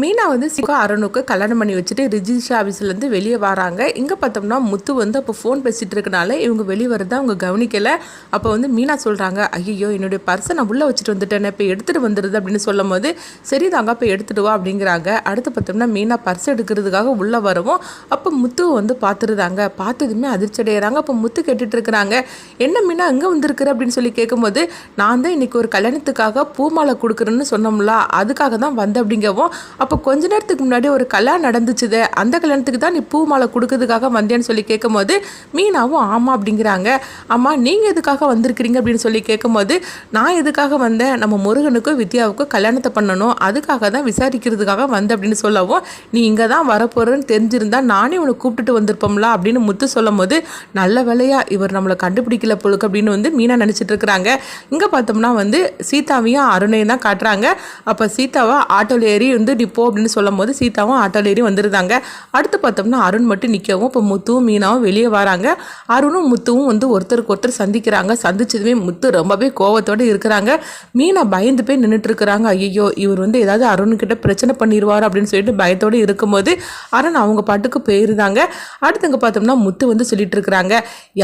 மீனா வந்து சிவா அருணுக்கு கல்யாணம் பண்ணி வச்சுட்டு ரிஜிஸ்டர் ஆஃபீஸ்லேருந்து வெளியே வராங்க. இங்கே பார்த்தோம்னா முத்து வந்து அப்போ ஃபோன் பேசிகிட்டு இருக்கனால இவங்க வெளியே வரதை அவங்க கவனிக்கலை. அப்போ வந்து மீனா சொல்கிறாங்க ஐயோ என்னுடைய பர்ஸை நான் உள்ளே வச்சுட்டு வந்துட்டேன் இப்போ எடுத்துகிட்டு வந்துடுது அப்படின்னு சொல்லும் போது சரி தாங்க இப்போ எடுத்துட்டு வா அப்படிங்கிறாங்க. அடுத்து பார்த்தோம்னா மீனா பர்ஸ் எடுக்கிறதுக்காக உள்ளே வரவும் அப்போ முத்து வந்து பார்த்துருதாங்க. பார்த்ததுமே அதிர்ச்சி அடைகிறாங்க அப்போ முத்து கேட்டுட்டு இருக்கிறாங்க என்ன மீனா எங்கே வந்திருக்குற? அப்படின்னு சொல்லி கேட்கும்போது நான் தான் இன்னைக்கு ஒரு கல்யாணத்துக்காக பூமாலை கொடுக்குறேன்னு சொன்னோம்ல அதுக்காக தான் வந்த அப்படிங்கவும் அப்போ கொஞ்ச நேரத்துக்கு முன்னாடி ஒரு கல்யாணம் நடந்துச்சுது அந்த கல்யாணத்துக்கு தான் நீ பூ மாலை கொடுக்கறதுக்காக வந்தேன்னு சொல்லி கேட்கும்போது மீனாவும் ஆமாம் அப்படிங்கிறாங்க. அம்மா நீங்கள் எதுக்காக வந்திருக்கிறீங்க அப்படின்னு சொல்லி கேட்கும்போது நான் எதுக்காக வந்தேன்? நம்ம முருகனுக்கும் வித்யாவுக்கும் கல்யாணத்தை பண்ணணும். அதுக்காக தான் விசாரிக்கிறதுக்காக வந்தேன் அப்படின்னு சொல்லவும் நீ இங்கே தான் வரப்போகிறேன்னு தெரிஞ்சிருந்தா நானே உனக்கு கூப்பிட்டுட்டு வந்திருப்போம்ல அப்படின்னு முத்து சொல்லும் போது நல்ல வேலையா இவர் நம்மளை கண்டுபிடிக்கல பொழுக்கு அப்படின்னு வந்து மீனா நினச்சிட்டு இருக்கிறாங்க. இங்கே பார்த்தோம்னா வந்து சீதாவையும் அருணையும் தான் காட்டுறாங்க. அப்போ சீதாவை ஆட்டோவில் ஏறி வந்து நீ போ அப்படின்னு சொல்லும் போது சீதாவும் ஆட்டோவில் ஏறி வந்துருந்தாங்க. அடுத்து பார்த்தோம்னா அருண் மட்டும் நிற்கவும் இப்போ முத்துவும் மீனாவும் வெளியே வராங்க. அருணும் முத்துவும் வந்து ஒருத்தருக்கு ஒருத்தர் சந்திக்கிறாங்க. சந்திச்சதுமே முத்து ரொம்பவே கோவத்தோடு இருக்கிறாங்க. மீனா பயந்து போய் நின்றுட்டு இருக்கிறாங்க ஐயோ இவர் வந்து ஏதாவது அருண்கிட்ட பிரச்சனை பண்ணிடுவார் அப்படின்னு சொல்லிட்டு பயத்தோடு இருக்கும்போது அருண் அவங்க பாட்டுக்கு போயிருந்தாங்க. அடுத்தங்க பார்த்தோம்னா முத்து வந்து சொல்லிட்டு இருக்கிறாங்க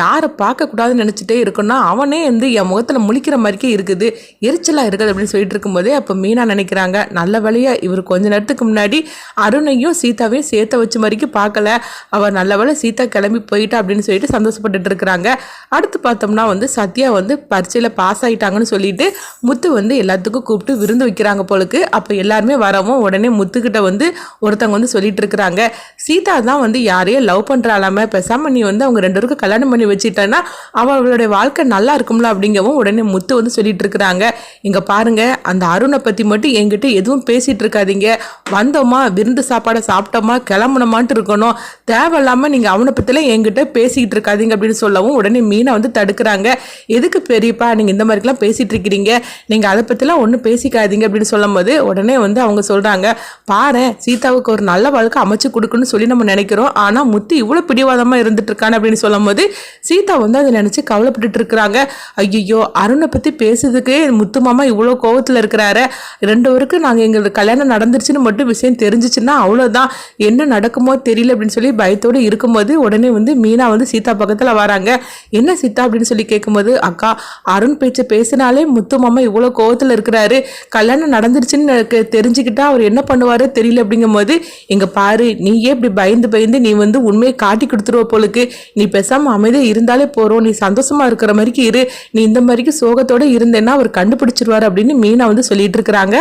யாரை பார்க்கக்கூடாதுன்னு நினச்சிட்டே இருக்கணும்னா அவனே வந்து என் முகத்தில் முழிக்கிற மாதிரிக்கே இருக்குது. எரிச்சலாக இருக்குது அப்படின்னு சொல்லிட்டு இருக்கும்போதே அப்போ மீனா நினைக்கிறாங்க நல்ல வழியாக இவர் கொஞ்ச நேரம் நேரத்துக்கு முன்னாடி அருணையும் சீதாவையும் சேர்த்த வச்ச மாதிரிக்கு பார்க்கல. அவள் நல்ல சீதா கிளம்பி போயிட்டா அப்படின்னு சொல்லிட்டு சந்தோஷப்பட்டுட்டு இருக்கிறாங்க. அடுத்து பார்த்தோம்னா வந்து சத்யா வந்து பரீட்சையில் பாஸ் ஆகிட்டாங்கன்னு சொல்லிட்டு முத்து வந்து எல்லாத்துக்கும் கூப்பிட்டு விருந்து வைக்கிறாங்க போலுக்கு. அப்போ எல்லாருமே வரவும் உடனே முத்துக்கிட்ட வந்து ஒருத்தவங்க வந்து சொல்லிட்டு இருக்கிறாங்க. சீதா தான் வந்து யாரையும் லவ் பண்ணுறாளாம பேசாம நீ வந்து அவங்க ரெண்டு பேருக்கும் கல்யாணம் பண்ணி வச்சிட்டேன்னா அவளுடைய வாழ்க்கை நல்லா இருக்கும்ல அப்படிங்கவும் உடனே முத்து வந்து சொல்லிட்டு இருக்கிறாங்க. இங்கே பாருங்க அந்த அருணை பற்றி மட்டும் என்கிட்ட எதுவும் பேசிகிட்டு இருக்காதீங்க. வந்தோமா விருந்து சாப்பாடை சாப்பிட்டோமா கிளம்பணுமான்ட்டு இருக்கணும். தேவையில்லாமல் நீங்கள் அவனை பத்திலாம் என்கிட்ட பேசிக்கிட்டு இருக்காதீங்க அப்படின்னு சொல்லவும் உடனே மீனை வந்து தடுக்கிறாங்க. எதுக்கு பெரியப்பா நீங்கள் இந்த மாதிரிலாம் பேசிகிட்டு இருக்கிறீங்க? நீங்கள் அதை பற்றிலாம் ஒன்றும் பேசிக்காதீங்க அப்படின்னு சொல்லும் போது உடனே வந்து அவங்க சொல்கிறாங்க பாரு சீதாவுக்கு ஒரு நல்ல வாழ்க்கை அமைச்சு கொடுக்குன்னு சொல்லி நம்ம நினைக்கிறோம். ஆனால் முத்து இவ்வளோ பிடிவாதமாக இருந்துட்டு இருக்கான்னு அப்படின்னு சொல்லும் போது சீதா வந்து அதை நினச்சி கவலைப்பட்டுட்டு இருக்கிறாங்க. ஐயோ அருணை பற்றி பேசுறதுக்கு முத்து மாமா இவ்வளோ கோவத்தில் இருக்கிறாரு. ரெண்டு பேருக்கு நாங்கள் எங்களுக்கு கல்யாணம் நடந்துருச்சுன்னு மட்டும் விஷயம் தெரிஞ்சிச்சுன்னா அவ்வளோதான் என்ன நடக்குமோ தெரியல அப்படின்னு சொல்லி பயத்தோடு இருக்கும்போது உடனே வந்து மீனா வந்து சீதா பக்கத்தில் வராங்க. என்ன சீதா அப்படின்னு சொல்லி கேட்கும்போது அக்கா அருண் பேச்சை பேசினாலே முத்து மாமா இவ்வளோ கோவத்தில் இருக்கிறாரு. கல்யாணம் நடந்துருச்சுன்னு எனக்கு தெரிஞ்சுக்கிட்டா அவர் என்ன பண்ணுவாரு தெரியல. அப்படிங்கும்போது இங்கே பாரு நீயே இப்படி பயந்து பயந்து நீ வந்து உண்மையை காட்டி கொடுத்துருவ போலுக்கு. நீ பேசாமல் அமைதியாக இருந்தாலே போகிறோம் நீ சந்தோஷமாக இருக்கிற மாதிரிக்கு இரு. நீ இந்த மாதிரிக்கு சோகத்தோட இருந்தேன்னா அவர் கண்டுபிடிச்சிருவாரு அப்படின்னு மீனா வந்து சொல்லிட்டு இருக்கிறாங்க.